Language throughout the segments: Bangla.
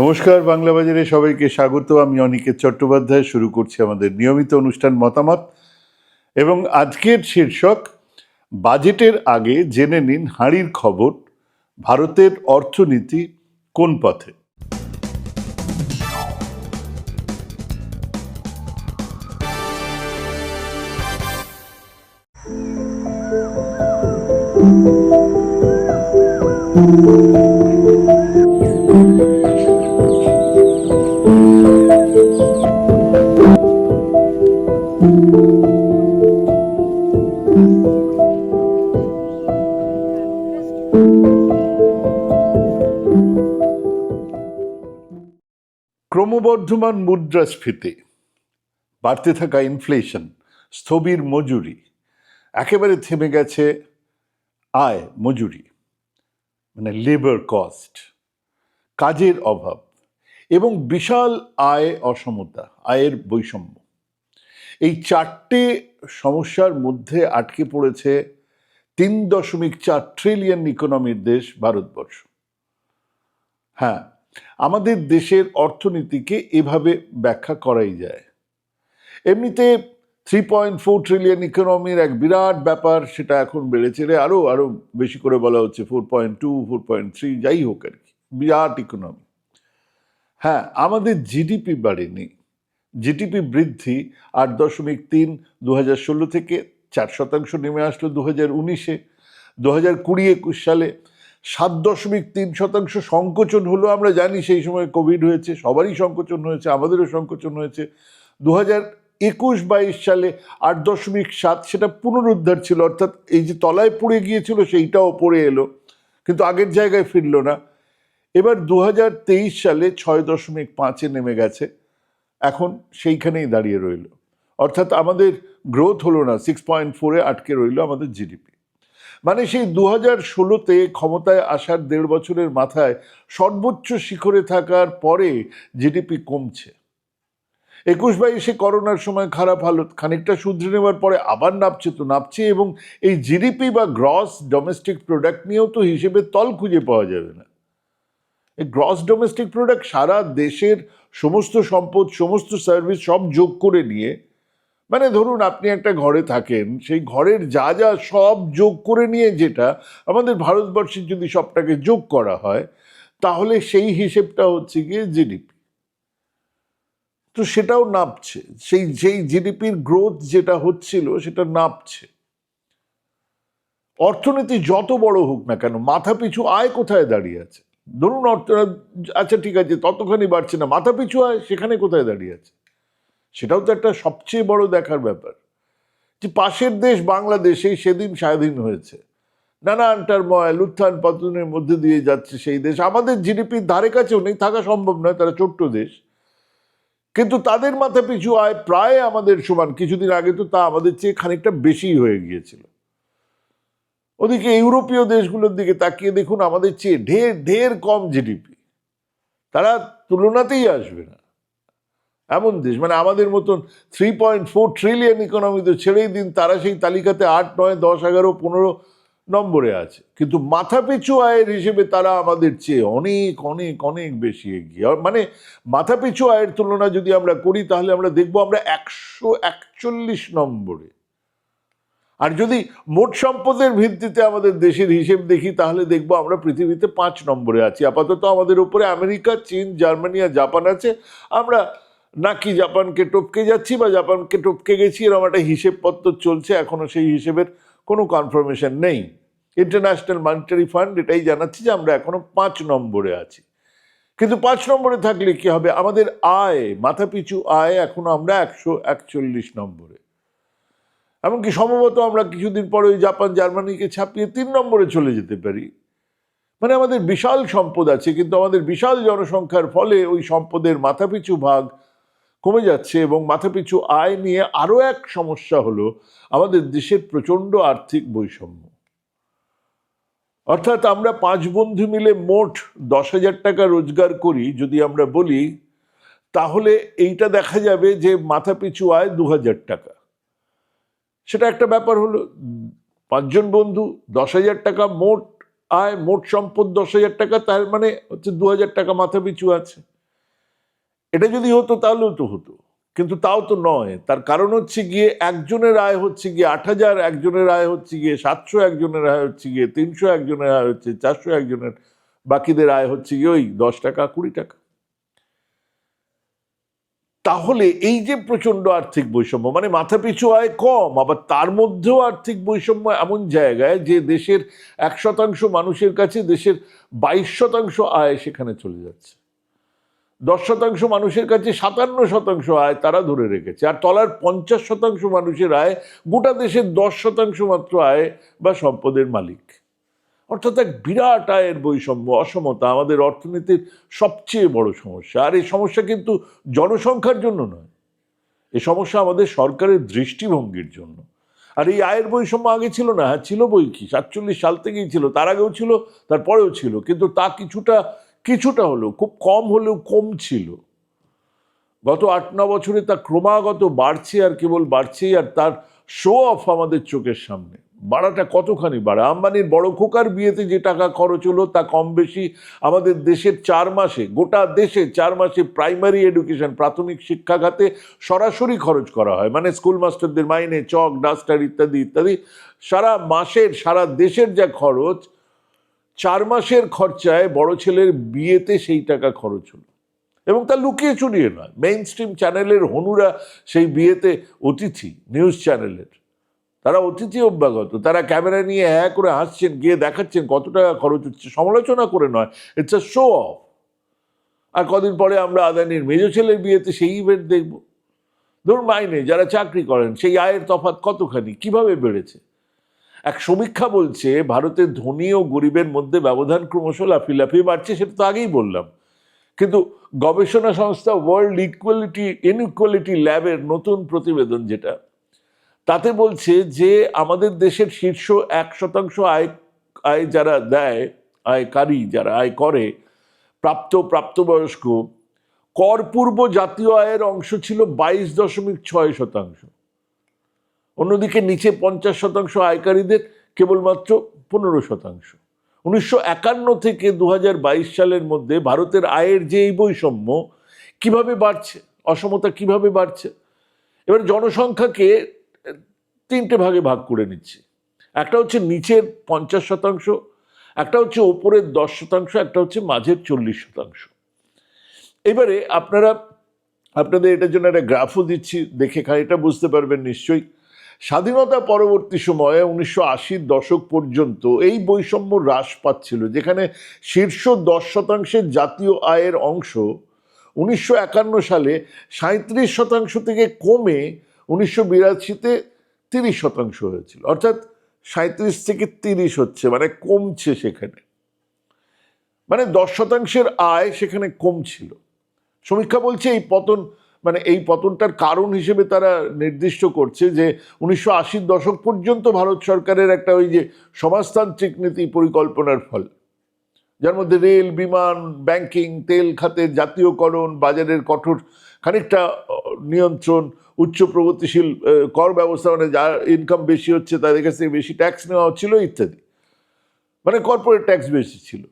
নমস্কার, বাংলা বাজারে সবাইকে স্বাগত। আমি অনিকেত চট্টোপাধ্যায়, শুরু করছি আমাদের নিয়মিত অনুষ্ঠান মতামত। এবং আজকের শীর্ষক, বাজেটের আগে জেনে নিন হাঁড়ির খবর, ভারতের অর্থনীতি কোন পথে। ক্রমবর্ধমান মুদ্রাস্ফীতি, বাড়তে থাকা ইনফ্লেশন স্থবির মজুরি, একেবারে থেমে গেছে আয় মজুরি মানে লেবার কস্ট কাজের অভাব এবং বিশাল আয় অসমতা, আয়ের বৈষম্য। এই চারটে সমস্যার মধ্যে আটকে পড়েছে তিন দশমিক চার ট্রিলিয়ন ইকোনমির দেশ ভারতবর্ষ। হ্যাঁ আমাদের দেশের অর্থনীতিকে এভাবে ব্যাখ্যা করাই যায়। এমনিতে থ্রি পয়েন্ট ফোর ট্রিলিয়ন ইকোনমির এক বিরাট ব্যাপার, সেটা এখন বেড়েছে রে আরও আরও বেশি করে বলা হচ্ছে four point two four point three যাই হোক আর কি, বিরাট ইকোনমি হ্যাঁ আমাদের জিডিপি বাড়েনি। জিডিপি বৃদ্ধি আট দশমিক তিন দু হাজার ষোলো থেকে চার শতাংশ নেমে আসলো দু হাজার উনিশে। দু হাজার কুড়ি একুশ সালে সাত দশমিক তিন শতাংশ সংকোচন হলো, আমরা জানি সেই সময় কোভিড হয়েছে, সবারই সংকোচন হয়েছে, আমাদেরও সংকোচন হয়েছে। দু হাজার একুশ বাইশ সালে আট দশমিক সাত সেটা পুনরুদ্ধার ছিল, অর্থাৎ এই যে তলায় পড়ে গিয়েছিল সেইটাও পড়ে এলো, কিন্তু আগের জায়গায় ফিরল না। এবার দু হাজার তেইশ সালে ছয় দশমিক পাঁচে নেমে গেছে, এখন সেইখানেই দাঁড়িয়ে রইল। অর্থাৎ আমাদের গ্রোথ হলো না সিক্স পয়েন্ট ফোরে আটকে রইল আমাদের জিডিপি মানে সেই দু হাজার ষোলোতে ক্ষমতায় আসার দেড় বছরের মাথায় সর্বোচ্চ শিখরে থাকার পরে জিডিপি কমছে। একুশ বাইশে করোনার সময় খারাপ হালত, খানিকটা শুধরে নেওয়ার পরে আবার নাপছে তো নাপছে এবং এই জিডিপি বা গ্রস ডোমেস্টিক প্রোডাক্ট নিয়েও তো হিসেবে তল খুঁজে পাওয়া যাবে না। এই গ্রস ডোমেস্টিক প্রোডাক্ট সারা দেশের সমস্ত সম্পদ, সমস্ত সার্ভিস সব যোগ করে নিয়ে মানে ধরুন আপনি একটা ঘরে থাকেন, সেই ঘরের যা যা সব যোগ করে নিয়ে যেটা আমাদের ভারতবর্ষের যদি সবটাকে যোগ করা হয়, তাহলে সেই হিসেবটা হচ্ছে গিয়ে জিডিপি। তো সেটাও নাপছে। সেই যেই জিডিপির গ্রোথ যেটা হচ্ছিল সেটা নাপছে। অর্থনীতি যত বড় হোক না কেন, মাথা পিছু আয় কোথায় দাঁড়িয়ে আছে? ধরুন অর্থ আচ্ছা ঠিক আছে, ততখানি বাড়ছে না, মাথা পিছু আয়, সেখানে কোথায় দাঁড়িয়ে আছে? সেটাও তো একটা সবচেয়ে বড় দেখার ব্যাপার যে পাশের দেশ বাংলাদেশেই সেদিন স্বাধীন হয়েছে। নানান টার্ময়েল উত্থান পতনের মধ্যে দিয়ে যাচ্ছে সেই দেশ। আমাদের জিডিপির ধারে কাছেও নেই, থাকা সম্ভব নয়, তারা ছোট্ট দেশ। কিন্তু তাদের মাথা পিছু আয় প্রায় আমাদের সমান। কিছুদিন আগে তো তা আমাদের চেয়ে খানিকটা বেশি হয়ে গিয়েছিল। ওদিকে ইউরোপীয় দেশগুলোর দিকে তাকিয়ে দেখুন, আমাদের চেয়ে ঢের ঢের কম জিডিপি। তারা তুলনাতেই আসবে না। এমন দেশ মানে আমাদের মতন three point four trillion economy তো ছেড়েই দিন, তারা সেই তালিকাতে আট, নয়, দশ, এগারো, পনেরো নম্বরে আছে। কিন্তু মাথাপিছু আয়ের হিসেবে তারা আমাদের চেয়ে অনেক অনেক অনেক বেশি এগিয়ে। মানে মাথাপিছু আয়ের তুলনা যদি আমরা করি, তাহলে আমরা দেখব আমরা একশো একচল্লিশ নম্বরে। আর যদি মোট সম্পদের ভিত্তিতে আমাদের দেশের হিসেব দেখি, তাহলে দেখব আমরা পৃথিবীতে পাঁচ নম্বরে আছি। আপাতত আমাদের উপরে আমেরিকা, চীন, জার্মানি আর জাপান আছে। আমরা নাকি জাপানকে টপকে যাচ্ছি বা জাপানকে টপকে গেছি, এরকম একটা হিসেবপত্র চলছে, এখনও সেই হিসেবের কোনো কনফার্মেশন নেই। ইন্টারন্যাশনাল মনিটারি ফান্ড এটাই জানাচ্ছে যে আমরা এখনও পাঁচ নম্বরে আছি। কিন্তু পাঁচ নম্বরে থাকলে কি হবে? আমাদের আয়, মাথাপিছু আয় এখনও আমরা একশো একচল্লিশ নম্বরে। এমনকি সম্ভবত আমরা কিছুদিন পরে ওই জাপান জার্মানিকে ছাপিয়ে তিন নম্বরে চলে যেতে পারি। মানে আমাদের বিশাল সম্পদ আছে, কিন্তু আমাদের বিশাল জনসংখ্যার ফলে ওই সম্পদের মাথাপিছু ভাগ কমে যাচ্ছে এবং মাথাপিছু আয় নিয়ে আরও এক সমস্যা হলো আমাদের দেশের প্রচণ্ড আর্থিক বৈষম্য। অর্থাৎ আমরা পাঁচ বন্ধু মিলে মোট দশ হাজার টাকা রোজগার করি যদি আমরা বলি, তাহলে এইটা দেখা যাবে যে মাথাপিছু আয় দু হাজার টাকা। সেটা একটা ব্যাপার হলো, পাঁচজন বন্ধু দশ হাজার টাকা, মোট আয়, মোট সম্পদ দশ হাজার টাকা, তার মানে হচ্ছে দু হাজার টাকা মাথা পিছু আছে। এটা যদি হতো, তাহলেও তো হতো। কিন্তু তাও তো নয়। তার কারণ হচ্ছে গিয়ে একজনের আয় হচ্ছে গিয়ে আট হাজার, একজনের আয় হচ্ছে গিয়ে সাতশো, একজনের আয় হচ্ছে গিয়ে তিনশো, একজনের আয় হচ্ছে চারশো, একজনের বাকিদের আয় হচ্ছে গিয়ে ওই দশ টাকা, কুড়ি টাকা। তাহলে এই যে প্রচণ্ড আর্থিক বৈষম্য মানে মাথাপিছু আয় কম, আবার তার মধ্যেও আর্থিক বৈষম্য এমন জায়গায় যে দেশের এক শতাংশ মানুষের কাছে দেশের বাইশ শতাংশ আয় সেখানে চলে যাচ্ছে। দশ শতাংশ মানুষের কাছে সাতান্ন শতাংশ আয় তারা ধরে রেখেছে। আর তলার পঞ্চাশ শতাংশ মানুষের আয় গোটা দেশের দশ শতাংশ মাত্র আয় বা সম্পদের মালিক। অর্থাৎ এক বিরাট আয়ের বৈষম্য, অসমতা আমাদের অর্থনীতির সবচেয়ে বড় সমস্যা। আর এই সমস্যা কিন্তু জনসংখ্যার জন্য নয়, এ সমস্যা আমাদের সরকারের দৃষ্টিভঙ্গির জন্য। আর এই আয়ের বৈষম্য আগে ছিল না হ্যাঁ ছিল বই কি, সাতচল্লিশ সাল থেকেই ছিল, তার আগেও ছিল, তারপরেও ছিল, কিন্তু তা কিছুটা কিছুটা হলেও, খুব কম হলেও কম ছিল। গত আট, ন বছরে তা ক্রমাগত বাড়ছে আর কেবল বাড়ছেই আর তার শো অফ আমাদের চোখের সামনে। বাড়াটা কতখানি বাড়া? আম্বানির বড় খোকার বিয়েতে যে টাকা খরচ হলো তা কম বেশি আমাদের দেশের চার মাসে, গোটা দেশে চার মাসে প্রাইমারি এডুকেশন প্রাথমিক শিক্ষা খাতে সরাসরি খরচ করা হয়। মানে স্কুল মাস্টারদের মাইনে, চক ডাস্টার ইত্যাদি ইত্যাদি। সারা মাসের, সারা দেশের যা খরচ চার মাসের খরচায় বড় ছেলের বিয়েতে সেই টাকা খরচ হলো। এবং তা লুকিয়ে চুরিয়ে নয়। মেইন স্ট্রিম চ্যানেলের হনুরা সেই বিয়েতে অতিথি নিউজ চ্যানেলের তারা অতিথি অভ্যাগত। তারা ক্যামেরা নিয়ে হ্যাঁ করে হাসছেন, গিয়ে দেখাচ্ছেন কত টাকা খরচ হচ্ছে। সমালোচনা করে নয়। ইটস আ শো অফ আর কদিন পরে আমরা আদানির মেজ ছেলের বিয়েতে সেই ইভেন্ট দেখব। ধরুন, মাইনে, যারা চাকরি করেন, সেই আয়ের তফাৎ কতখানি? কীভাবে বেড়েছে? এক সমীক্ষা বলছে ভারতের ধনী ও গরিবের মধ্যে ব্যবধান ক্রমশ লাফি লাফিয়ে বাড়ছে, সেটা তো আগেই বললাম। কিন্তু গবেষণা সংস্থা ওয়ার্ল্ড ইকুয়ালিটি ইনইকুয়ালিটি ল্যাবের নতুন প্রতিবেদন যেটা, তাতে বলছে যে আমাদের দেশের শীর্ষ এক শতাংশ আয় আয় যারা দেয়, আয়কারী যারা আয় করে, প্রাপ্ত প্রাপ্তবয়স্ক করপূর্ব জাতীয় আয়ের অংশ ছিল বাইশ দশমিক ছয় শতাংশ। অন্যদিকে নিচে পঞ্চাশ শতাংশ আয়কারীদের কেবলমাত্র পনেরো শতাংশ। উনিশশো একান্ন থেকে দু হাজার বাইশ সালের মধ্যে ভারতের আয়ের যে এই বৈষম্য, কীভাবে বাড়ছে, অসমতা কীভাবে বাড়ছে, এবার জনসংখ্যাকে তিনটে ভাগে ভাগ করে নিচ্ছি। একটা হচ্ছে নিচের পঞ্চাশ শতাংশ, একটা হচ্ছে ওপরের দশ শতাংশ, একটা হচ্ছে মাঝের চল্লিশ শতাংশ। এবারে আপনারা, আপনাদের এটার জন্য একটা গ্রাফও দিচ্ছি, দেখে খানিকটা বুঝতে পারবেন নিশ্চয়ই। স্বাধীনতা পরবর্তী সময়ে উনিশশো আশির দশক পর্যন্ত এই বৈষম্য হ্রাস পাচ্ছিল, যেখানে শীর্ষ দশ শতাংশের জাতীয় আয়ের অংশ উনিশশো একান্ন সালে সাঁত্রিশ শতাংশ থেকে কমে উনিশশো বিরাশিতে তিরিশ শতাংশ হয়েছিল। অর্থাৎ সাঁত্রিশ থেকে তিরিশ হচ্ছে মানে কমছে সেখানে। মানে দশ শতাংশের আয় সেখানে কমছিল। সমীক্ষা বলছে এই পতন মানে এই পতনটার কারণ হিসেবে তারা নির্দিষ্ট করছে যে উনিশশো আশির দশক পর্যন্ত ভারত সরকারের একটা ওই যে সমাজতান্ত্রিক নীতি পরিকল্পনার ফল। যার মধ্যে রেল, বিমান, ব্যাংকিং, তেল খাতের জাতীয়করণ, বাজারের কঠোর খানিকটা নিয়ন্ত্রণ, উচ্চ প্রগতিশীল কর ব্যবস্থা মানে যার ইনকাম বেশি হচ্ছে, তাদের কাছ থেকে বেশি ট্যাক্স নেওয়া হচ্ছিল, ইত্যাদি। মানে কর্পোরেট ট্যাক্স বেশি ছিল।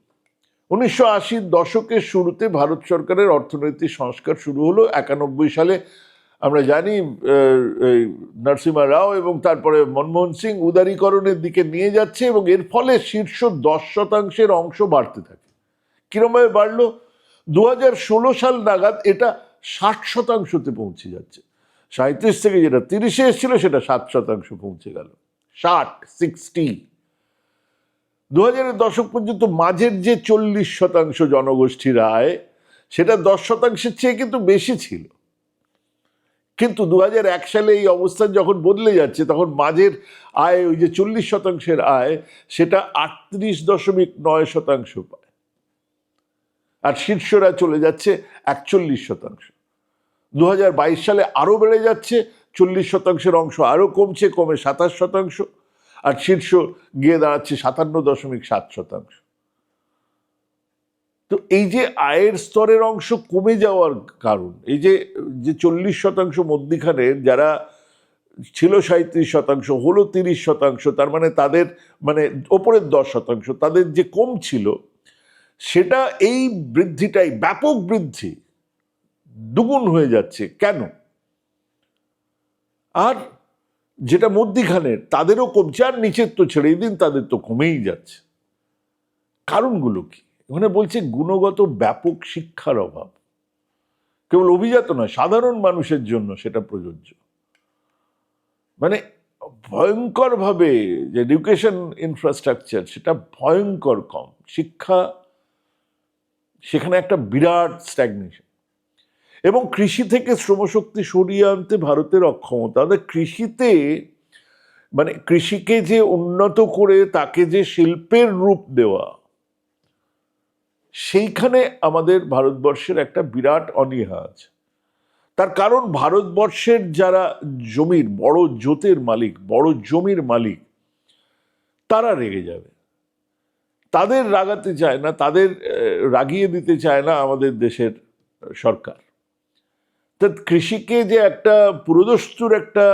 উনিশশো আশির দশকের শুরুতে ভারত সরকারের অর্থনৈতিক সংস্কার শুরু হলো। একানব্বই সালে আমরা জানি নরসিমা রাও এবং তারপরে মনমোহন সিং উদারীকরণের দিকে নিয়ে যাচ্ছে এবং এর ফলে শীর্ষ দশ শতাংশের অংশ বাড়তে থাকে। কিরমভাবে বাড়লো? দু হাজার ষোলো সাল নাগাদ এটা ষাট শতাংশতে পৌঁছে যাচ্ছে। সাঁত্রিশ থেকে যেটা তিরিশে এসেছিল, সেটা সাত শতাংশ পৌঁছে গেল। ষাট, সিক্সটি। দু হাজারের দশক পর্যন্ত মাঝের যে চল্লিশ শতাংশ জনগোষ্ঠীর আয় সেটা দশ শতাংশের চেয়ে কিন্তু বেশি ছিল। কিন্তু দু এক সালে এই অবস্থান যখন বদলে যাচ্ছে, তখন মাঝের আয়, ওই যে চল্লিশ শতাংশের আয়, সেটা আটত্রিশ দশমিক নয় শতাংশ পায়। আর শীর্ষরা চলে যাচ্ছে একচল্লিশ শতাংশ। দু হাজার বাইশ সালে আরও বেড়ে যাচ্ছে, চল্লিশ শতাংশের অংশ আরও কমছে, কমে সাতাশ শতাংশ। আর শীর্ষ গিয়ে দাঁড়াচ্ছে সাতান্ন দশমিক সাত শতাংশ। তো এই যে আয়ের স্তরের অংশ কমে যাওয়ার কারণ, এই যে যে চল্লিশ শতাংশ মধ্যিখানে যারা ছিল সাঁত্রিশ শতাংশ, হলো তিরিশ শতাংশ, তার মানে তাদের মানে ওপরের দশ শতাংশ, তাদের যে কম ছিল, সেটা এই বৃদ্ধিটাই ব্যাপক বৃদ্ধি, দুগুণ হয়ে যাচ্ছে। কেন? আর যেটা মধ্যিখানের তাদেরও কমছে আর নিচের তো ছেড়েই দিন, তাদের তো কমেই যাচ্ছে। কারণগুলো কি? এখানে বলছে গুণগত ব্যাপক শিক্ষার অভাব। কেবল অভিজাত নয়, সাধারণ মানুষের জন্য সেটা প্রযোজ্য। মানে ভয়ঙ্করভাবে যে এডুকেশন ইনফ্রাস্ট্রাকচার সেটা ভয়ঙ্কর কম। শিক্ষা, সেখানে একটা বিরাট স্ট্যাগনেশন এবং কৃষি থেকে শ্রমশক্তি সরিয়ে আনতে ভারতের অক্ষমতা। কৃষিতে মানে কৃষিকে যে উন্নত করে তাকে যে শিল্পের রূপ দেওয়া, সেইখানে আমাদের ভারতবর্ষের একটা বিরাট অনীহা আছে। তার কারণ ভারতবর্ষের যারা জমির, বড় জোতের মালিক, বড় জমির মালিক, তারা রেগে যাবে। তাদের রাগাতে চায় না, তাদের রাগিয়ে দিতে চায় না আমাদের দেশের সরকার। তা কৃষিকে যে একটা পুরোদস্তুর একটা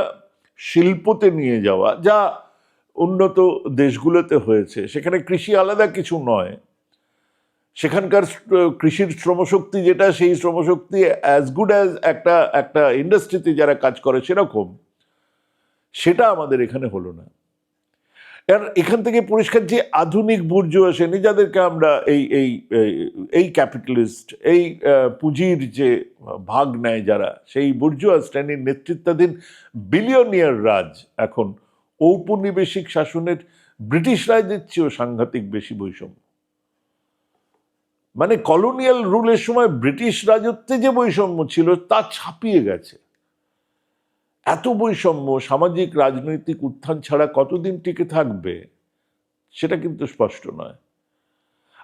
শিল্পতে নিয়ে যাওয়া, যা উন্নত দেশগুলোতে হয়েছে, সেখানে কৃষি আলাদা কিছু নয়। সেখানকার কৃষির শ্রমশক্তি যেটা, সেই শ্রমশক্তি অ্যাজ গুড অ্যাজ একটা একটা ইন্ডাস্ট্রিতে যারা কাজ করে সেরকম। সেটা আমাদের এখানে হলো না। আর এখান থেকে পরিষ্কার যে আধুনিক বুর্জ আসেনি যাদেরকে আমরা এই এই, এই- এই ক্যাপিটালিস্ট, এই পুঁজির যে ভাগ নেয় যারা, সেই বুর্জুয়া শ্রেণির নেতৃত্বাধীন বিলিয়নিয়ার রাজ এখন ঔপনিবেশিক শাসনের ব্রিটিশ রাজের চেয়েও সাংঘাতিক বেশি বৈষম্য। মানে কলোনিয়াল রুলের সময় ব্রিটিশ রাজত্বে যে বৈষম্য ছিল, তা ছাপিয়ে গেছে। এত বৈষম্য, সামাজিক, রাজনৈতিক উত্থান ছাড়া কতদিন টিকে থাকবে? সেটা কিন্তু স্পষ্ট নয়।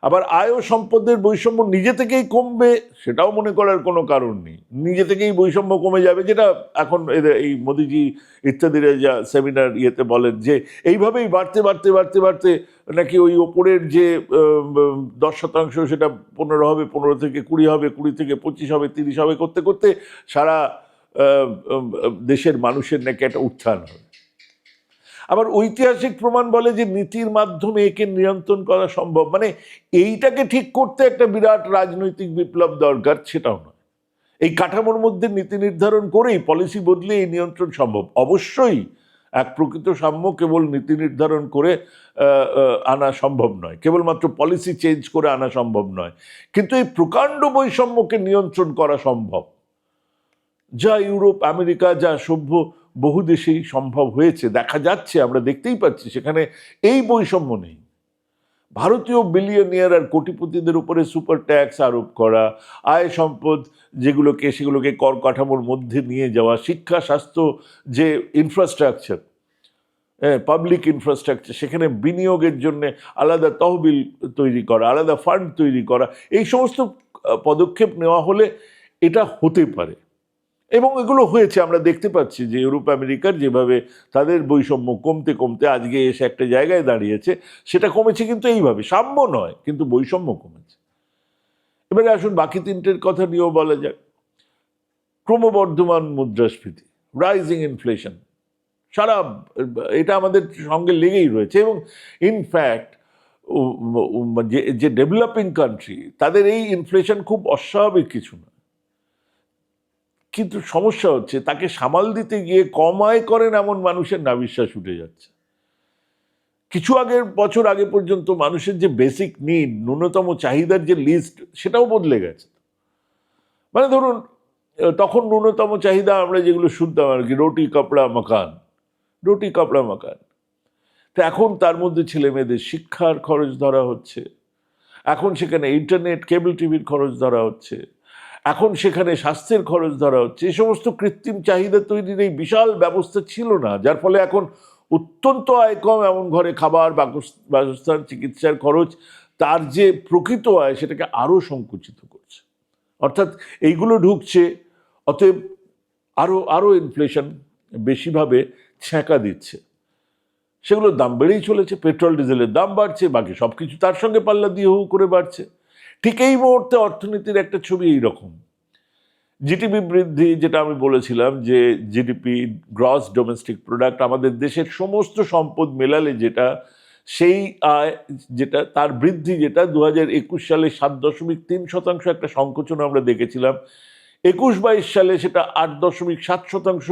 আবার আয় ও সম্পদের বৈষম্য নিজে থেকেই কমবে, সেটাও মনে করার কোনো কারণ নেই। নিজে থেকেই বৈষম্য কমে যাবে, যেটা এখন এই মোদিজি ইত্যাদিরা যা সেমিনার ইয়েতে বলেন যে, এইভাবেই বাড়তে বাড়তে বাড়তে বাড়তে নাকি ওই ওপরের যে দশ শতাংশ সেটা পনেরো হবে, পনেরো থেকে কুড়ি হবে, কুড়ি থেকে পঁচিশ হবে, তিরিশ হবে, করতে করতে সারা দেশের মানুষের নাকি একটা উত্থান হবে। আবার ঐতিহাসিক প্রমাণ বলে যে নীতির মাধ্যমে একে নিয়ন্ত্রণ করা সম্ভব মানে এইটাকে ঠিক করতে একটা বিরাট রাজনৈতিক বিপ্লব দরকার সেটাও নয়। এই কাঠামোর মধ্যে নীতি নির্ধারণ করেই পলিসি বদলে এই নিয়ন্ত্রণ সম্ভব। অবশ্যই এক প্রকৃত সাম্য কেবল নীতি নির্ধারণ করে আনা সম্ভব নয়। কেবলমাত্র পলিসি চেঞ্জ করে আনা সম্ভব নয়। কিন্তু এই প্রকাণ্ড বৈষম্যকে নিয়ন্ত্রণ করা সম্ভব। যা ইউরোপ, আমেরিকা যা সভ্য বহু দেশেই সম্ভব হয়েছে, দেখা যাচ্ছে, আমরা দেখতেই পাচ্ছি, সেখানে এই বৈষম্য নেই। ভারতীয় বিলিয়নিয়ার আর কোটিপতিদের উপরে সুপার ট্যাক্স আরোপ করা, আয় সম্পদ যেগুলোকে, সেগুলোকে কর কাঠামোর মধ্যে নিয়ে যাওয়া, শিক্ষা, স্বাস্থ্য যে ইনফ্রাস্ট্রাকচার পাবলিক ইনফ্রাস্ট্রাকচার সেখানে বিনিয়োগের জন্য আলাদা তহবিল তৈরি করা, আলাদা ফান্ড তৈরি করা, এই সমস্ত পদক্ষেপ নেওয়া হলে এটা হতে পারে। এবং এগুলো হয়েছে, আমরা দেখতে পাচ্ছি যে ইউরোপ, আমেরিকার যেভাবে তাদের বৈষম্য কমতে কমতে আজকে এসে একটা জায়গায় দাঁড়িয়েছে, সেটা কমেছে কিন্তু এইভাবে, সাম্য নয়, কিন্তু বৈষম্য কমেছে। এবারে আসুন বাকি তিনটের কথা নিয়েও বলা যাক। ক্রমবর্ধমান মুদ্রাস্ফীতি রাইজিং ইনফ্লেশন সারা, এটা আমাদের সঙ্গে লেগেই রয়েছে এবং ইনফ্যাক্ট যে ডেভেলপিং কান্ট্রি তাদের এই ইনফ্লেশন খুব অস্বাভাবিক কিছু না। কিন্তু সমস্যা হচ্ছে, তাকে সামাল দিতে গিয়ে কম আয় করেন এমন মানুষের নাবিশ্বাস উঠে যাচ্ছে। কিছু আগের বছর আগে পর্যন্ত মানুষের যে বেসিক নিড ন্যূনতম চাহিদার যে লিস্ট সেটাও বদলে গেছে। মানে ধরুন তখন ন্যূনতম চাহিদা আমরা যেগুলো শুনতাম আর কি, রুটি, কাপড়া মাকান রুটি, কাপড়া মাকান তো এখন তার মধ্যে ছেলে মেয়েদের শিক্ষার খরচ ধরা হচ্ছে। এখন সেখানে ইন্টারনেট কেবল টিভির খরচ ধরা হচ্ছে। এখন সেখানে স্বাস্থ্যের খরচ ধরা হচ্ছে। এই সমস্ত কৃত্রিম চাহিদা তৈরির এই বিশাল ব্যবস্থা ছিল না, যার ফলে এখন অত্যন্ত আয় কম এমন ঘরে খাবার বাসস্থান, চিকিৎসার খরচ, তার যে প্রকৃত আয় সেটাকে আরও সংকুচিত করছে। অর্থাৎ এইগুলো ঢুকছে, অতএব আরও আরও ইনফ্লেশন বেশিভাবে ছ্যাঁকা দিচ্ছে। সেগুলোর দাম বেড়েই চলেছে পেট্রোল ডিজেলের দাম বাড়ছে, বাকি সব কিছু তার সঙ্গে পাল্লা দিয়ে হু করে বাড়ছে। ঠিক এই মুহূর্তে অর্থনীতির একটা ছবি এইরকম। জিডিপি বৃদ্ধি, যেটা আমি বলেছিলাম যে জিডিপি গ্রস ডোমেস্টিক প্রোডাক্ট আমাদের দেশের সমস্ত সম্পদ মেলালে যেটা, সেই আয় যেটা, তার বৃদ্ধি যেটা দু একুশ সালে সাত দশমিক তিন শতাংশ একটা সংকোচন আমরা দেখেছিলাম। একুশ বাইশ সালে সেটা আট দশমিক সাত শতাংশ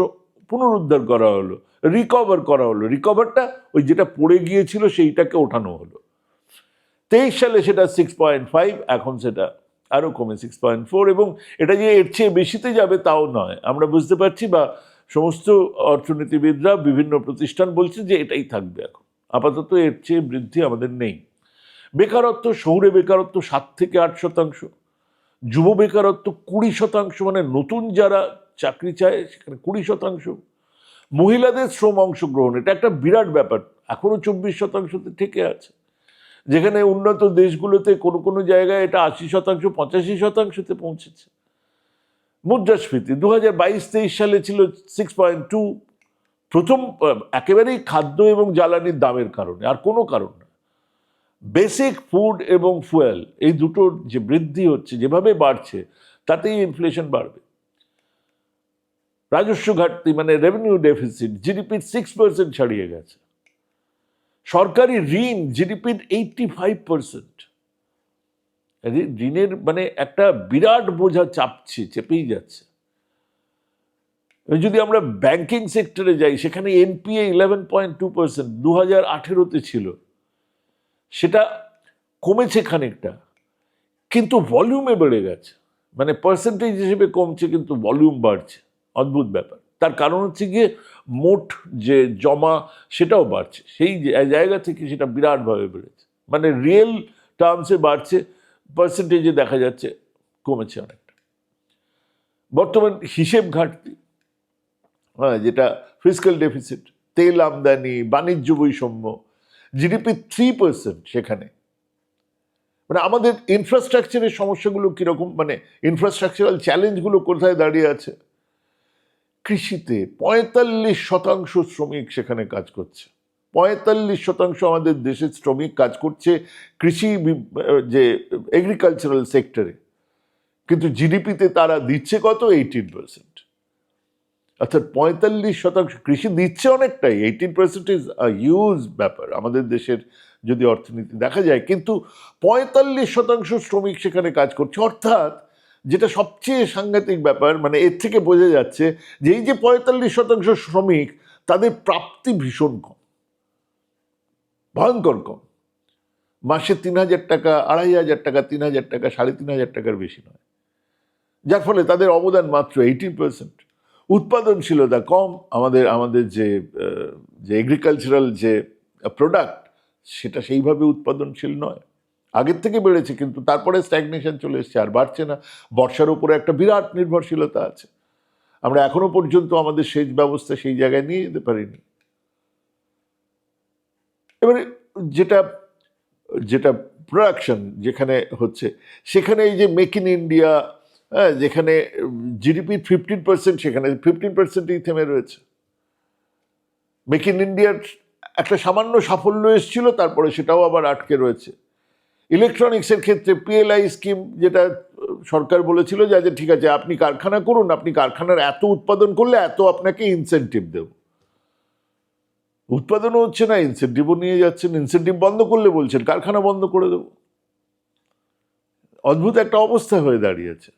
পুনরুদ্ধার করা হলো রিকভার করা হলো। রিকভারটা ওই যেটা পড়ে গিয়েছিল সেইটাকে ওঠানো হলো। তেইশ সালে সেটা সিক্স পয়েন্ট ফাইভ এখন সেটা আরও কমে সিক্স পয়েন্ট ফোর এবং এটা যে এর চেয়ে বেশিতে যাবে তাও নয়। আমরা বুঝতে পারছি বা সমস্ত অর্থনীতিবিদরা বিভিন্ন প্রতিষ্ঠান বলছে যে এটাই থাকবে এখন। আপাতত এর চেয়ে বৃদ্ধি আমাদের নেই। বেকারত্ব শহুরে বেকারত্ব সাত থেকে আট শতাংশ, যুব বেকারত্ব কুড়ি শতাংশ মানে নতুন যারা চাকরি চায় সেখানে কুড়ি শতাংশ, মহিলাদের শ্রম অংশগ্রহণ, এটা একটা বিরাট ব্যাপার এখনও চব্বিশ শতাংশতে থেকে আছে। যেখানে উন্নত দেশগুলোতে কোনো কোনো জায়গায় এটা আশি শতাংশ, পঁচাশি শতাংশতে পৌঁছেছে। মুদ্রাস্ফীতি দু হাজার বাইশ, তেইশ সালে ছিল সিক্স পয়েন্ট টু প্রথম একেবারেই খাদ্য এবং জ্বালানির দামের কারণে, আর কোনো কারণ না। বেসিক ফুড এবং ফুয়েল এই দুটোর যে বৃদ্ধি হচ্ছে, যেভাবে বাড়ছে, তাতেই ইনফ্লেশন বাড়বে। রাজস্ব ঘাটতি মানে রেভিনিউ ডেফিসিট জিডিপির সিক্স পার্সেন্ট ছাড়িয়ে গেছে। সরকারি ঋণ জিডিপির এইটটি ফাইভ পার্সেন্ট ঋণের মানে একটা বিরাট বোঝা চাপছে, চেপেই যাচ্ছে। যদি আমরা ব্যাংকিং সেক্টরে যাই, সেখানে NPA eleven point two percent দু হাজার আঠেরোতে ছিল। সেটা কমেছে খানিকটা, কিন্তু ভলিউমে বেড়ে গেছে। মানে পার্সেন্টেজ হিসেবে কমছে, কিন্তু ভলিউম বাড়ছে। অদ্ভুত ব্যাপার। তার কারণ হচ্ছে গিয়ে মোট যে জমা সেটাও বাড়ছে। সেই জায়গা থেকে সেটা বিরাটভাবে বেড়েছে। মানে রিয়েল টার্মসে বাড়ছে পার্সেন্টেজে দেখা যাচ্ছে কমেছে অনেকটা। বর্তমান হিসেব ঘাটতি হ্যাঁ যেটা ফিজিক্যাল ডেফিসিট তেল আমদানি, বাণিজ্য বৈষম্য জিডিপি থ্রি পার্সেন্ট সেখানে। মানে আমাদের ইনফ্রাস্ট্রাকচারের সমস্যাগুলো কীরকম মানে ইনফ্রাস্ট্রাকচারাল চ্যালেঞ্জগুলো কোথায় দাঁড়িয়ে আছে? কৃষিতে পঁয়তাল্লিশ শতাংশ শ্রমিক সেখানে কাজ করছে। পঁয়তাল্লিশ শতাংশ আমাদের দেশের শ্রমিক কাজ করছে কৃষি যে এগ্রিকালচারাল সেক্টরে কিন্তু জিডিপিতে তারা দিচ্ছে কত? এইটিন পার্সেন্ট অর্থাৎ পঁয়তাল্লিশ শতাংশ কৃষি দিচ্ছে অনেকটাই eighteen percent is a huge ব্যাপার আমাদের দেশের যদি অর্থনীতি দেখা যায়। কিন্তু পঁয়তাল্লিশ শতাংশ শ্রমিক সেখানে কাজ করছে। অর্থাৎ যেটা সবচেয়ে সাংঘাতিক ব্যাপার মানে এর থেকে বোঝা যাচ্ছে যে এই যে পঁয়তাল্লিশ শতাংশ শ্রমিক, তাদের প্রাপ্তি ভীষণ কম। ভয়ঙ্কর কম। মাসে তিন হাজার টাকা, আড়াই হাজার টাকা, তিন হাজার টাকা, সাড়ে তিন হাজার টাকার বেশি নয়। যার ফলে তাদের অবদান মাত্র এইটিন পার্সেন্ট উৎপাদনশীলতা কম, আমাদের আমাদের যে যে এগ্রিকালচারাল যে প্রোডাক্ট সেটা সেইভাবে উৎপাদনশীল নয়। আগের থেকে বেড়েছে, কিন্তু তারপরে স্ট্যাগনেশন চলে এসছে, আর বাড়ছে না। বর্ষার উপরে একটা বিরাট নির্ভরশীলতা আছে। আমরা এখনও পর্যন্ত আমাদের সেচ ব্যবস্থা সেই জায়গায় নিয়ে যেতে পারিনি। এবারে যেটা যেটা প্রোডাকশন যেখানে হচ্ছে, সেখানে এই যে মেক ইন ইন্ডিয়া হ্যাঁ যেখানে জিডিপির ফিফটিন পার্সেন্ট সেখানে ফিফটিন পার্সেন্টই থেমে রয়েছে। মেক ইন ইন্ডিয়ার একটা সামান্য সাফল্য এসেছিল, তারপরে সেটাও আবার আটকে রয়েছে। ইলেকট্রনিক্সের ক্ষেত্রে পিএলআই স্কিম যেটা সরকার বলেছিল যে আচ্ছা ঠিক আছে, আপনি কারখানা করুন, আপনি কারখানার এত উৎপাদন করলে এত আপনাকে ইনসেন্টিভ দেব। উৎপাদনও হচ্ছে না ইনসেন্টিভও নিয়ে যাচ্ছেন ইনসেন্টিভ বন্ধ করলে বলছেন, কারখানা বন্ধ করে দেব। অদ্ভুত একটা অবস্থা হয়ে দাঁড়িয়েছে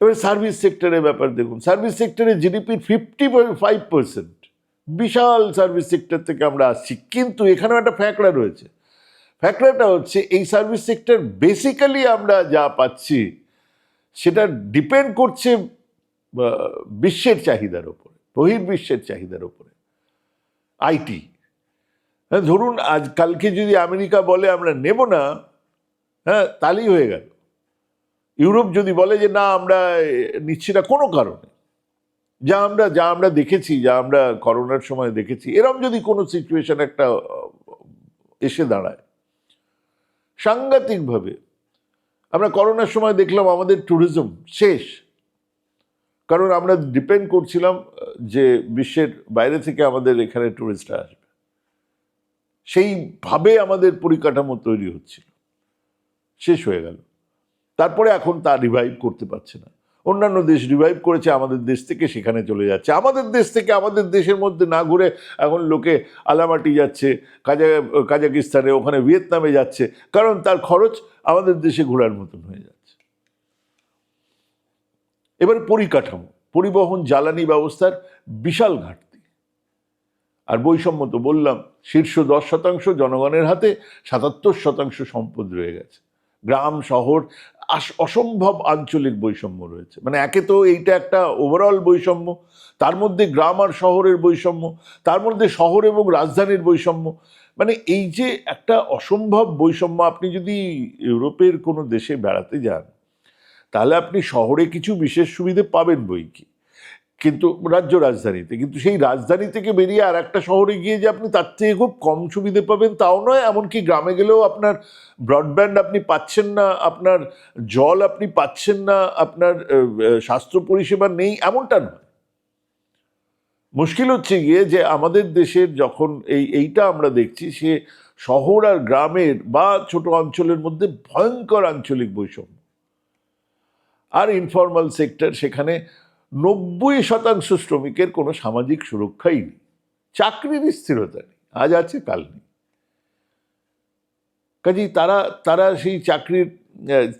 এবার সার্ভিস সেক্টরের ব্যাপার দেখুন। সার্ভিস সেক্টরে জিডিপির ফিফটি ফাইভ পার্সেন্ট বিশাল সার্ভিস সেক্টর থেকে আমরা আসছি। কিন্তু এখানেও একটা ফ্যাকড়া রয়েছে। ফ্যাকড়াটা হচ্ছে এই সার্ভিস সেক্টর বেসিক্যালি আমরা যা পাচ্ছি, সেটা ডিপেন্ড করছে বিশ্বের চাহিদার ওপরে বহির্বিশ্বের চাহিদার ওপরে আইটি হ্যাঁ ধরুন আজ কালকে যদি আমেরিকা বলে আমরা নেব না হ্যাঁ তাহলেই হয়ে গেল। ইউরোপ যদি বলে যে না, আমরা নিচ্ছি না কোনো কারণে, যা আমরা যা আমরা দেখেছি, যা আমরা করোনার সময় দেখেছি, এরম যদি কোনো সিচুয়েশন একটা এসে দাঁড়ায় সাংঘাতিকভাবে। আমরা করোনার সময় দেখলাম আমাদের ট্যুরিজম শেষ। কারণ আমরা ডিপেন্ড করছিলাম যে বিশ্বের বাইরে থেকে আমাদের এখানে ট্যুরিস্টরা আসবে। সেইভাবে আমাদের পরিকাঠামো তৈরি হচ্ছিল। শেষ হয়ে গেল। তারপরে এখন তা রিভাইভ করতে পারছে না। অন্যান্য দেশ রিভাইভ করেছে, আমাদের দেশ থেকে সেখানে চলে যাচ্ছে। আমাদের দেশ থেকে আমাদের দেশের মধ্যে না ঘুরে এখন লোকে আলামাটি যাচ্ছে, কাজা, কাজাকিস্তানে, ওখানে ভিয়েতনামে যাচ্ছে। কারণ তার খরচ আমাদের দেশে ঘোরার মতন হয়ে যাচ্ছে। এবার পরিকাঠামো, পরিবহন, জ্বালানি ব্যবস্থার বিশাল ঘাটতি। আর বৈষম্য তো বললাম, শীর্ষ দশ শতাংশ জনগণের হাতে, সাতাত্তর শতাংশ সম্পদ রয়ে গেছে। গ্রাম, শহর অসম্ভব আঞ্চলিক বৈষম্য রয়েছে। মানে একে তো এইটা একটা ওভারঅল বৈষম্য, তার মধ্যে গ্রাম আর শহরের বৈষম্য, তার মধ্যে শহর এবং রাজধানীর বৈষম্য। মানে এই যে একটা অসম্ভব বৈষম্য, আপনি যদি ইউরোপের কোনো দেশে বেড়াতে যান, তাহলে আপনি শহরে কিছু বিশেষ সুবিধে পাবেন বই কি? কিন্তু রাজ্য রাজধানীতে, কিন্তু সেই রাজধানী থেকে বেরিয়ে আর একটা শহরে গিয়ে যে আপনি তার থেকে খুব কম সুবিধে পাবেন তাও নয়, এমনকি গ্রামে গেলেও আপনার ব্রডব্যান্ড আপনি পাচ্ছেন না, আপনার জল আপনি পাচ্ছেন না, আপনার স্বাস্থ্য পরিষেবা নেই, এমনটা নয়। মুশকিল হচ্ছে গিয়ে যে আমাদের দেশের যখন এই, এইটা আমরা দেখছি, সে শহর আর গ্রামের বা ছোট অঞ্চলের মধ্যে ভয়ঙ্কর আঞ্চলিক বৈষম্য। আর ইনফর্মাল সেক্টর সেখানে নব্বই শতাংশ শ্রমিকের কোনো সামাজিক সুরক্ষাই নেই। চাকরির স্থিরতা নেই, আজ আছে, কাল নেই। কাজেই তারা তারা সেই চাকরির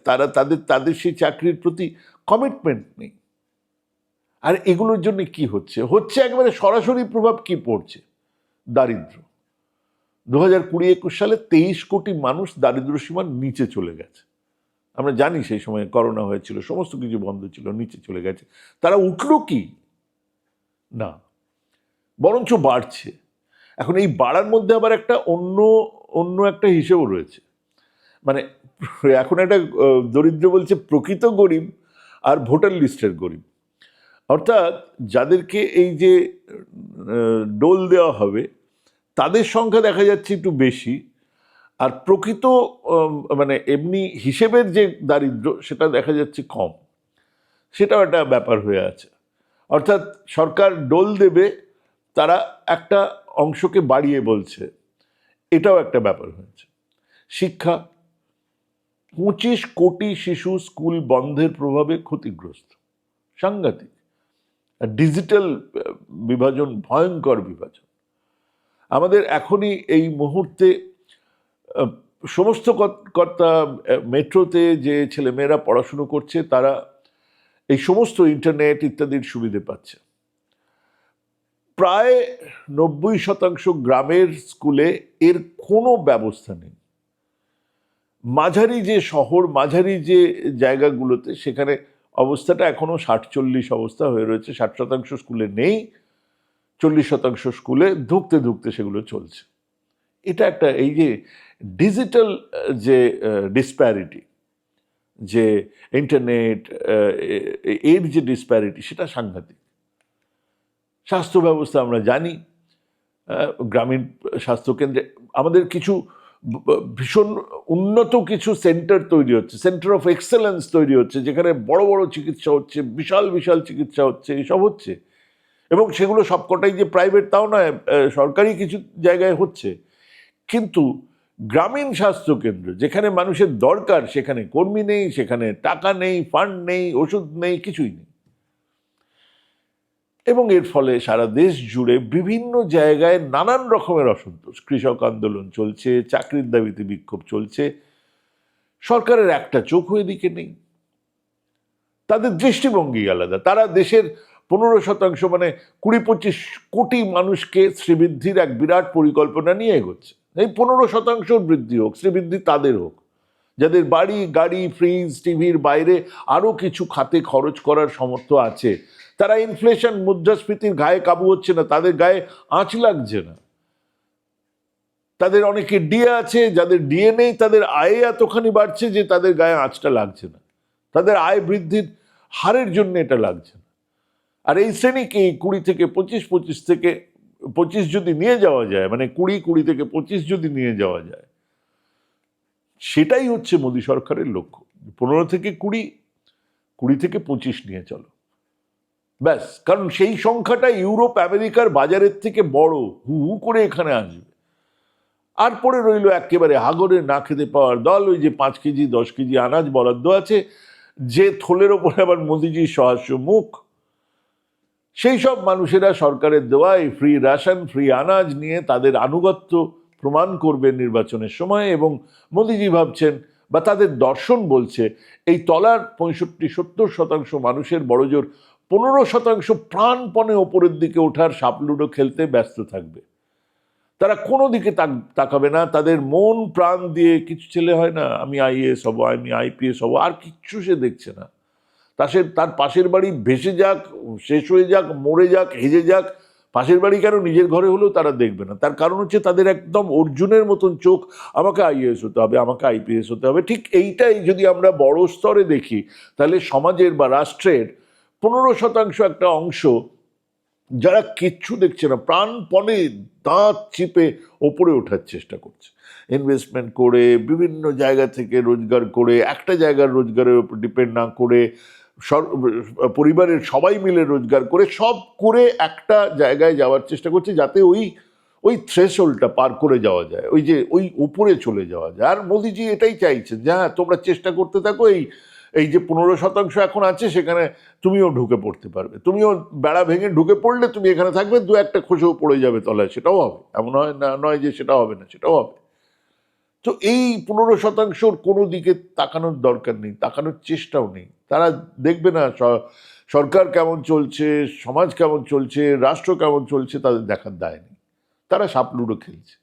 তারা, তাদের তাদের সেই চাকরির প্রতি কমিটমেন্ট নেই। আর এগুলোর জন্য কি হচ্ছে? হচ্ছে একেবারে সরাসরি প্রভাব কি পড়ছে? দারিদ্র। দু হাজার কুড়ি একুশ সালে তেইশ কোটি মানুষ দারিদ্র সীমার নিচে চলে গেছে। আমরা জানি সেই সময় করোনা হয়েছিল, সমস্ত কিছু বন্ধ ছিল, নিচে চলে গেছে। তারা উঠল কি? না। বরঞ্চ বাড়ছে। এখন এই বাড়ার মধ্যে আবার একটা অন্য অন্য একটা হিসেবও রয়েছে। মানে এখন একটা দরিদ্র বলছে প্রকৃত গরিব আর ভোটার লিস্টের গরিব। অর্থাৎ যাদেরকে এই যে ডোল দেওয়া হবে, তাদের সংখ্যা দেখা যাচ্ছে একটু বেশি। আর প্রকৃত মানে এমনি হিসেবের যে দারিদ্র, সেটা দেখা যাচ্ছে কম। সেটাও একটা ব্যাপার হয়ে আছে। অর্থাৎ সরকার ডোল দেবে, তারা একটা অংশকে বাড়িয়ে বলছে। এটাও একটা ব্যাপার হয়েছে। শিক্ষা, পঁচিশ কোটি শিশু স্কুল বন্ধের প্রভাবে ক্ষতিগ্রস্ত। সাংঘাতিক। ডিজিটাল বিভাজন, ভয়ঙ্কর বিভাজন। আমাদের এখনই এই মুহূর্তে সমস্ত কর্তা মেট্রোতে যে ছেলেমেয়েরা পড়াশুনো করছে, তারা এই সমস্ত ইন্টারনেট ইত্যাদির সুবিধে পাচ্ছে। প্রায় নব্বই শতাংশ গ্রামের স্কুলে এর কোনো ব্যবস্থা নেই। মাঝারি যে শহর, মাঝারি যে জায়গাগুলোতে সেখানে অবস্থাটা এখনও ষাট চল্লিশ অবস্থা হয়ে রয়েছে। ষাট শতাংশ স্কুলে নেই, চল্লিশ শতাংশ স্কুলে ধুকতে ধুকতে সেগুলো চলছে। এটা একটা এই যে ডিজিটাল যে ডিসপ্যারিটি যে ইন্টারনেট এর যে ডিসপ্যারিটি সেটা সাংঘাতিক। স্বাস্থ্য ব্যবস্থা আমরা জানি গ্রামীণ স্বাস্থ্যকেন্দ্রে আমাদের কিছু ভীষণ উন্নত কিছু সেন্টার তৈরি হচ্ছে, সেন্টার অফ এক্সেলেন্স তৈরি হচ্ছে, যেখানে বড় বড় চিকিৎসা হচ্ছে, বিশাল বিশাল চিকিৎসা হচ্ছে, এসব হচ্ছে। এবং সেগুলো সবকটাই যে প্রাইভেট তাও নয় সরকারি কিছু জায়গায় হচ্ছে। কিন্তু গ্রামীণ স্বাস্থ্য কেন্দ্র, যেখানে মানুষের দরকার, সেখানে কর্মী নেই, সেখানে টাকা নেই ফান্ড নেই, ওষুধ নেই, কিছুই নেই। এবং এর ফলে সারা দেশ জুড়ে বিভিন্ন জায়গায় নানান রকমের অসন্তোষ। কৃষক আন্দোলন চলছে, চাকরির দাবিতে বিক্ষোভ চলছে। সরকারের একটা চোখ এদিকে নেই। তাদের দৃষ্টিভঙ্গি আলাদা। তারা দেশের পনেরো শতাংশ মানে কুড়ি পঁচিশ কোটি মানুষকে শ্রীবৃদ্ধির এক বিরাট পরিকল্পনা নিয়ে এগোচ্ছে। এই পনেরো শতাংশ বৃদ্ধি হোক, শ্রীবৃদ্ধি তাদের হোক। যাদের বাড়ি, গাড়ি ফ্রিজ টিভির বাইরে আরও কিছু খাতে খরচ করার সামর্থ্য আছে, তারা ইনফ্লেশন মুদ্রাস্ফীতির গায়ে কাবু হচ্ছে না, তাদের গায়ে আঁচ লাগছে না। তাদের অনেকে ডিএ আছে, যাদের ডিএ নেই তাদের আয়ে এতখানি বাড়ছে যে তাদের গায়ে আঁচটা লাগছে না। তাদের আয় বৃদ্ধির হারের জন্য এটা লাগছে না। আর এই শ্রেণীকে এই কুড়ি থেকে পঁচিশ পঁচিশ থেকে পঁচিশ যদি নিয়ে যাওয়া যায় মানে কুড়ি কুড়ি থেকে পঁচিশ যদি নিয়ে যাওয়া যায়, সেটাই হচ্ছে মোদী সরকারের লক্ষ্য। পনেরো থেকে কুড়ি কুড়ি থেকে পঁচিশ নিয়ে চলো। ব্যাস, কারণ সেই সংখ্যাটা ইউরোপ, আমেরিকার বাজারের থেকে বড়। হু হু করে এখানে আসবে। আর পরে রইল একেবারে হাগরে না খেতে পাওয়ার দল, ওই যে পাঁচ কেজি, দশ কেজি আনাজ বরাদ্দ আছে, যে থলের ওপরে আবার মোদিজির সহাস্য মুখ সেই সব মানুষেরা সরকারের দেওয়া এই ফ্রি রেশন ফ্রি আনাজ নিয়ে তাদের আনুগত্য প্রমাণ করবে নির্বাচনের সময় এবং মোদিজি ভাবছেন বা তাদের দর্শন বলছে, এই তলার পঁয়ষট্টি, সত্তর শতাংশ মানুষের বড়জোর পনেরো শতাংশ প্রাণপণে ওপরের দিকে ওঠার সাপলুডো খেলতে ব্যস্ত থাকবে। তারা কোনো দিকে তাক- তাকাবে না, তাদের মন প্রাণ দিয়ে কিছু ছেলে হয় না, আমি আইএস হব, আমি আইপিএস হব, আর কিচ্ছু সে দেখছে না। সে তার পাশের বাড়ি ভেসে যাক, শেষ হয়ে যাক, মরে যাক, হেজে যাক, পাশের বাড়ি কেন নিজের ঘরে হলেও তারা দেখবে না। তার কারণ হচ্ছে তাদের একদম অর্জুনের মতন চোখ, আমাকে আইএস হতে হবে, আমাকে আইপিএস হতে হবে। ঠিক এইটাই যদি আমরা বড় স্তরে দেখি, তাহলে সমাজের বা রাষ্ট্রের পনেরো শতাংশ একটা অংশ যারা কিচ্ছু দেখছে না, প্রাণপণে দাঁত চিপে ওপরে ওঠার চেষ্টা করছে। ইনভেস্টমেন্ট করে, বিভিন্ন জায়গা থেকে রোজগার করে, একটা জায়গার রোজগারের উপর ডিপেন্ড না করে পরিবারের সবাই মিলে রোজগার করে সব করে একটা জায়গায় যাওয়ার চেষ্টা করছে যাতে ওই ওই থ্রেশোল্ডটা পার করে যাওয়া যায়, ওই যে ওই উপরে চলে যাওয়া যায়। আর মোদিজি এটাই চাইছেন যে হ্যাঁ তোমরা চেষ্টা করতে থাকো, এই এই যে পনেরো শতাংশ এখন আছে সেখানে তুমিও ঢুকে পড়তে পারবে। তুমিও বেড়া ভেঙে ঢুকে পড়লে তুমি এখানে থাকবে, দু একটা খোঁজেও পড়ে যাবে তলায়, সেটাও হবে। এমন হয় না, নয় যে সেটা হবে না, সেটাও হবে। তো এই পনেরো শতাংশর কোনো দিকে তাকানোর দরকার নেই, তাকানোর চেষ্টাও নেই। তারা দেখবে না সরকার কেমন চলছে, সমাজ কেমন চলছে, রাষ্ট্র কেমন চলছে, তাদের দেখার দায় নেই। তারা সাপলুডো খেলছে।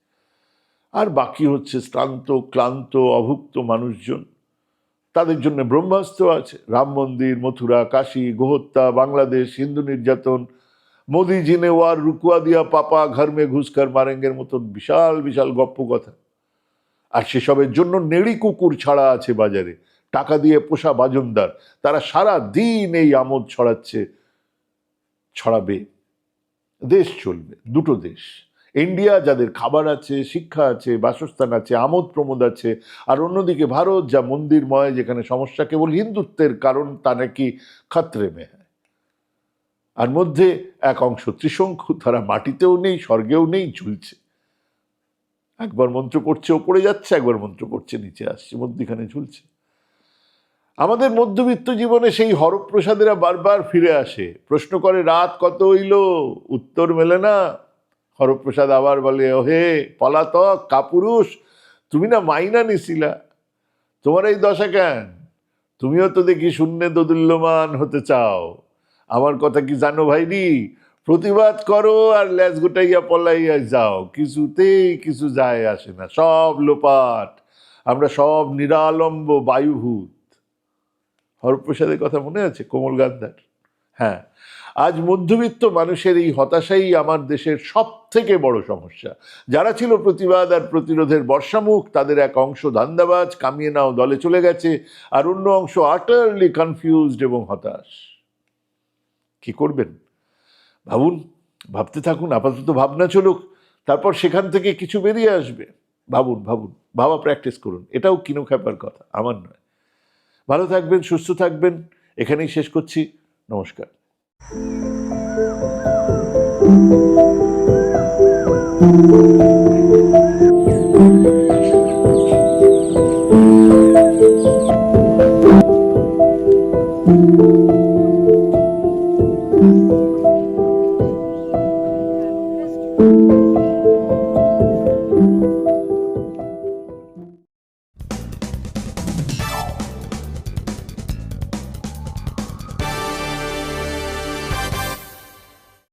আর বাকি হচ্ছে শ্রান্ত, ক্লান্ত, অভুক্ত মানুষজন। তাদের জন্য ব্রহ্মাস্ত্র আছে। রাম মন্দির, মথুরা, কাশী, গোহত্যা, বাংলাদেশ, হিন্দু নির্যাতন, মোদি জিনে ওয়ার, রুকুয়া দিয়া পাপা, ঘর মে ঘুষকার মারেঙ্গের মতন বিশাল বিশাল, গপ্প কথা। আর সেসবের জন্য নেড়ি কুকুর ছাড়া আছে বাজারে। টাকা দিয়ে পোষা বাজনদার, তারা সারা দিন এই আমোদ ছড়াচ্ছে, ছড়াবে। দেশ চলবে, দুটো দেশ। ইন্ডিয়া, যাদের খাবার আছে, শিক্ষা আছে, বাসস্থান আছে, আমোদ প্রমোদ আছে, আর অন্যদিকে ভারত, যা মন্দিরময়, যেখানে সমস্যা কেবল হিন্দুত্বের কারণ, তা নাকি খাত্রে মে আর মধ্যে এক অংশ ত্রিশঙ্কু তারা মাটিতেও নেই, স্বর্গেও নেই, ঝুলছে। একবার মন্ত্র পড়ছে ওপরে যাচ্ছে, একবার মন্ত্র পড়ছে, নিচে আসছে, মধ্যিখানে ঝুলছে। আমাদের মধ্যবিত্ত জীবনে সেই হরপ্রসাদেরা বারবার ফিরে আসে। প্রশ্ন করে, রাত কত হইল? উত্তর মেলে না। হরপ্রসাদ আবার বলে, ওহে পলাতক, কাপুরুষ, তুমি না মাইনা নিছিলা তোমার এই দশা কেন? তুমিও তো দেখি শূন্যে দোদুল্যমান হতে চাও। আমার কথা কি জানো ভাইরি? প্রতিবাদ করো আর ল্যাজ গোটাইয়া পলাইয়া যাও। কিছুতেই কিছু যায় আসে না। সব লোপাট। আমরা সব নিরালম্ব বায়ুভূত। হরপ্রসাদের কথা মনে আছে? কোমল গান্ধার? হ্যাঁ। আজ মধ্যবিত্ত মানুষের এই হতাশাই আমার দেশের সব থেকে বড় সমস্যা। যারা ছিল প্রতিবাদ আর প্রতিরোধের বর্ষামুখ, তাদের এক অংশ ধান্দাবাজ, কামিয়ে নাও, দলে চলে গেছে, আর অন্য অংশ আটারলি কনফিউজড এবং হতাশ। কি করবেন? ভাবুন, ভাবতে থাকুন, আপাতত ভাবনা চলুক, তারপর সেখান থেকে কিছু বেরিয়ে আসবে। ভাবুন ভাবুন, ভাবা প্র্যাকটিস করুন। এটাও কিনো খ্যাপার কথা, আমার নয়। ভালো থাকবেন, সুস্থ থাকবেন, এখানেই শেষ করছি, নমস্কার। thank you